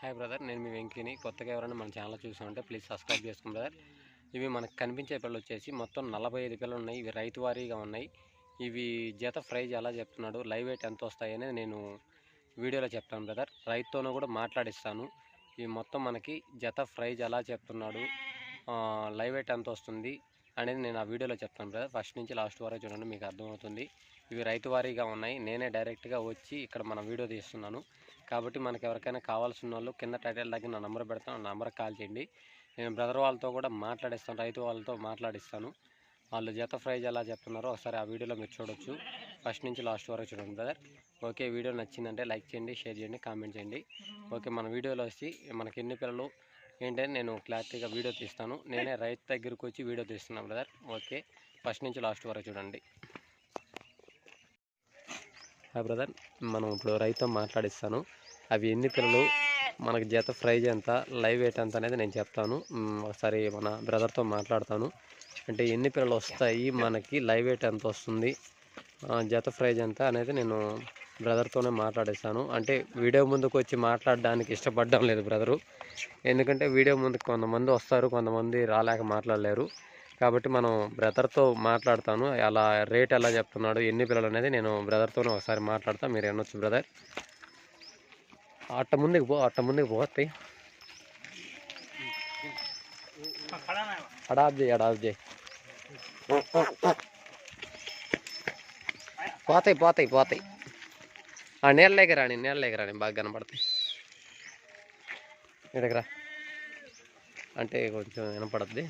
Hi brother నేను మీ వెంకీని. కొత్తగా ఎవరైనా మన ఛానల్ చూసామంటే ప్లీజ్ సబ్స్క్రైబ్ చేసుకోండి బ్రదర్ ఇవి మనకు కనిపించే పిల్లలు వచ్చేసి మొత్తం నలభై ఐదు పిల్లలు ఉన్నాయి. ఇవి రైతు వారీగా ఉన్నాయి. ఇవి జత ప్రైజ్ ఎలా చెప్తున్నాడు లైవ్ వెయిట్ ఎంత వస్తాయి అనేది నేను వీడియోలో చెప్తాను బ్రదర్ రైతుతోనూ కూడా మాట్లాడిస్తాను. ఇవి మొత్తం మనకి జత ప్రైజ్ ఎలా చెప్తున్నాడు లైవ్ వెయిట్ ఎంత వస్తుంది అనేది నేను ఆ వీడియోలో చెప్తాను బ్రదర్ ఫస్ట్ నుంచి లాస్ట్ వరకు చూడండి మీకు అర్థమవుతుంది. ఇవి రైతు వారీగా ఉన్నాయి. నేనే డైరెక్ట్గా వచ్చి ఇక్కడ మన వీడియో తీస్తున్నాను. కాబట్టి మనకి ఎవరికైనా కావాల్సిన వాళ్ళు కింద టైటిల్ దగ్గర నా నెంబర్ పెడతాను ఆ నెంబర్ కాల్ చేయండి. నేను బ్రదర్ వాళ్ళతో కూడా మాట్లాడిస్తాను రైతు వాళ్ళతో మాట్లాడిస్తాను. వాళ్ళు జత ప్రైజ్ ఎలా చెప్తున్నారో ఒకసారి ఆ వీడియోలో మీరు చూడొచ్చు. ఫస్ట్ నుంచి లాస్ట్ వరకు చూడండి బ్రదర్. ఓకే వీడియో నచ్చిందంటే లైక్ చేయండి షేర్ చేయండి కామెంట్ చేయండి. ఓకే మన వీడియోలో వచ్చి మనకి ఎన్ని పిల్లలు ఏంటంటే నేను క్లారిటీగా వీడియో తీస్తాను. నేనే రైతు దగ్గరికి వచ్చి వీడియో తీస్తున్నాను బ్రదర్. ఓకే ఫస్ట్ నుంచి లాస్ట్ వరకు చూడండి. హాయ్ బ్రదర్ మనం ఇప్పుడు రైతుతో మాట్లాడిస్తాను. అవి ఎన్ని పిల్లలు మనకు జత ప్రైజ్ ఎంత లైవ్ వెయిట్ ఎంత అనేది నేను చెప్తాను. ఒకసారి మన బ్రదర్తో మాట్లాడతాను. అంటే ఎన్ని పిల్లలు వస్తాయి మనకి లైవ్ వెయిట్ ఎంత వస్తుంది జత ప్రైజ్ ఎంత అనేది నేను బ్రదర్తోనే మాట్లాడిస్తాను అంటే వీడియో ముందుకు వచ్చి మాట్లాడడానికి ఇష్టపడడం లేదు బ్రదరు. ఎందుకంటే వీడియో ముందుకు కొంతమంది వస్తారు కొంతమంది రాలేక మాట్లాడలేరు. కాబట్టి మనం బ్రదర్తో మాట్లాడతాను. అలా రేట్ ఎలా చెప్తున్నాడు ఎన్ని పిల్లలు అనేది నేను బ్రదర్తోనే ఒకసారి మాట్లాడతాను మీరు ఎన్నొచ్చు బ్రదర్. అట్ట ముందుకు పో అట్ట ముందుకు పోతాయి అడాప్ చేయి అడాప్ చేయి. పోతాయి పోతాయి పోతాయి. ఆ నీళ్ళకి రాని నీళ్ళకి రాని బాగా కనపడతాయి. మీ దగ్గర అంటే కొంచెం వినపడద్ది.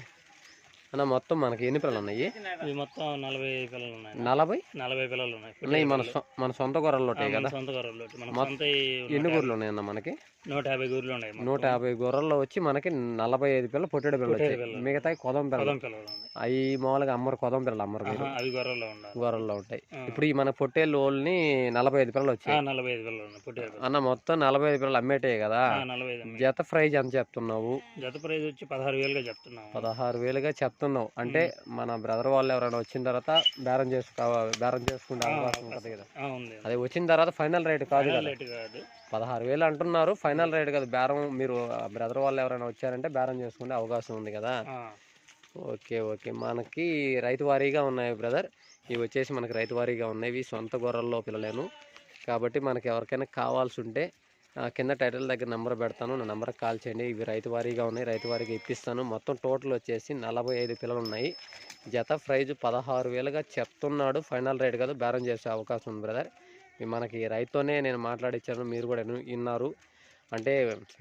అన్న మొత్తం మనకి ఎన్ని పిల్లలు ఉన్నాయి ఇవి మొత్తం నలభై పిల్లలు ఉన్నాయి నలభై? నలభై పిల్లలు ఉన్నాయి మన మన సొంత గొర్రెలు ఉంటాయి కదా? సొంత గొర్రెలు మన సొంత ఎన్ని గొర్రెలు ఉన్నాయన్న మనకి? నూట యాభై గూర్లు ఉన్నాయి. నూట యాభై గొర్రెల్లో వచ్చి మనకి నలభై ఐదు పిల్లలు పొట్టేడు పిల్లలు వచ్చాయి. మిగతా కొదం పిల్లలు. అవి మామూలుగా అమ్మరు కొదం పిల్లలు అమ్మరు అవి గొర్రెల్లో గొర్రెల్లో ఉంటాయి. ఇప్పుడు ఈ మన పొట్టేళ్ళు ఓళ్ళని నలభై ఐదు పిల్లలు వచ్చాయి. నలభై ఐదు పిల్లలు. అన్న మొత్తం నలభై ఐదు పిల్లలు అమ్మేటే కదా. జత ప్రైజ్ ఎంత చెప్తున్నావు? జత ప్రైజ్ వచ్చి పదహారు వేలుగా చెప్తున్నాం పదహారు వేలుగా చెప్తున్నావు. అంటే మన బ్రదర్ వాళ్ళు ఎవరైనా వచ్చిన తర్వాత బేరం చేసుకో బేరం చేసుకుంటే అవకాశం ఉంటుంది కదా? అది వచ్చిన తర్వాత ఫైనల్ కాదు? రేట్ కాదు. పదహారు వేలు అంటున్నారు. ఫైనల్ రేట్ కదా. బేరం మీరు బ్రదర్ వాళ్ళు ఎవరైనా వచ్చారంటే బేరం చేసుకునే అవకాశం ఉంది కదా. Okay okay. మనకి రైతు వారీగా ఉన్నాయి బ్రదర్. ఇవి వచ్చేసి మనకి రైతు వారీగా ఉన్నాయి ఇవి సొంత గొర్రెల్లో పిల్లలేను. కాబట్టి మనకి ఎవరికైనా కావాల్సి ఉంటే కింద టైటిల్ దగ్గర నెంబర్ పెడతాను. నా నెంబర్కి కాల్ చేయండి. ఇవి రైతు వారీగా ఉన్నాయి. రైతు వారీగా ఇప్పిస్తాను. మొత్తం టోటల్ వచ్చేసి నలభై ఐదు పిల్లలు ఉన్నాయి. జత ప్రైజ్ పదహారు వేలుగా చెప్తున్నాడు. ఫైనల్ రేట్ కదా. బేరం చేసే అవకాశం ఉంది బ్రదర్. మనకి రైతుతోనే నేను మాట్లాడించాను మీరు కూడా విన్నారు అంటే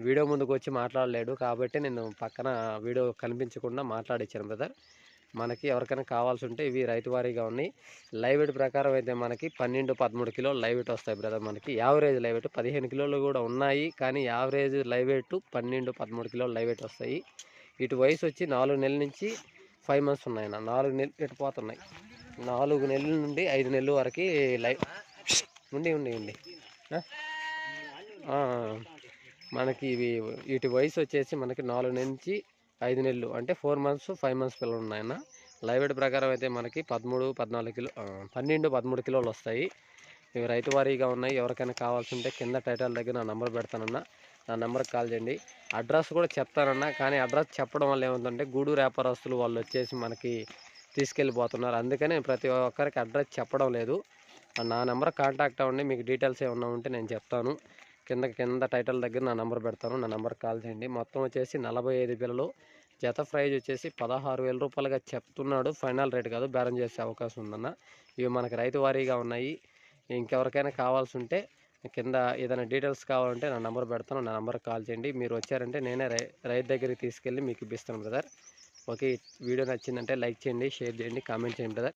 వీడియో ముందుకు వచ్చి మాట్లాడలేడు కాబట్టి నేను పక్కన వీడియో కనిపించకుండా మాట్లాడించాను బ్రదర్. మనకి ఎవరికైనా కావాల్సి ఉంటే ఇవి రైతు వారీగా ఉన్నాయి. లైవ్ వెయిట్ ప్రకారం అయితే మనకి పన్నెండు పదమూడు కిలోలు లైవ్ వెయిట్ వస్తాయి బ్రదర్ మనకి. యావరేజ్ లైవ్ వెయిట్ పదిహేను కిలోలు కూడా ఉన్నాయి కానీ యావరేజ్ లైవ్ వెయిట్ పన్నెండు పదమూడు కిలోలు లైవ్ వెయిట్ వస్తాయి. ఇటు వయసు వచ్చి నాలుగు నెలల నుంచి ఫైవ్ మంత్స్ ఉన్నాయన్న. నాలుగు నెలలు ఇటు పోతున్నాయి. నాలుగు నెలల నుండి ఐదు నెలల వరకు లైవ్ ఉండి ఉండి ఉండి. మనకి ఇవి వీటి వయసు వచ్చేసి మనకి నాలుగు నుంచి ఐదు నెలలు అంటే ఫోర్ మంత్స్ ఫైవ్ మంత్స్ పిల్లలు ఉన్నాయన్న. లైవ్ వెయిట్ ప్రకారం అయితే మనకి పదమూడు పద్నాలుగు కిలో పన్నెండు పదమూడు కిలోలు వస్తాయి. ఇవి రైతు వారీగా ఉన్నాయి. ఎవరికైనా కావాల్సి ఉంటే కింద టైటిల్ దగ్గర నా నెంబర్ పెడతానన్నా. నా నెంబర్కి కాల్ చేయండి. అడ్రస్ కూడా చెప్తానన్నా కానీ అడ్రస్ చెప్పడం వల్ల ఏముందంటే గూడూరు వ్యాపారస్తులు వాళ్ళు వచ్చేసి మనకి తీసుకెళ్ళిపోతున్నారు. అందుకని ప్రతి ఒక్కరికి అడ్రస్ చెప్పడం లేదు. నా నెంబర్ కాంటాక్ట్ అవ్వండి. మీకు డీటెయిల్స్ ఏమన్నా ఉంటే నేను చెప్తాను. కింద కింద టైటిల్ దగ్గర నా నెంబర్ పెడతాను. నా నెంబర్ కాల్ చేయండి. మొత్తం వచ్చేసి నలభై ఐదు పిల్లలు. జత ప్రైజ్ వచ్చేసి పదహారు వేల రూపాయలుగా చెప్తున్నాడు. ఫైనల్ రేట్ కాదు బేరం చేసే అవకాశం ఉందన్న. ఇవి మనకు రైతు వారీగా ఉన్నాయి. ఇంకెవరికైనా కావాల్సి ఉంటే కింద ఏదైనా డీటెయిల్స్ కావాలంటే నా నెంబర్ పెడతాను. నా నెంబర్కి కాల్ చేయండి. మీరు వచ్చారంటే నేనే రై రైతు దగ్గరికి తీసుకెళ్ళి మీకు ఇప్పిస్తాను బ్రదర్. ఓకే వీడియో నచ్చిందంటే లైక్ చేయండి షేర్ చేయండి కామెంట్ చేయండి బ్రదర్.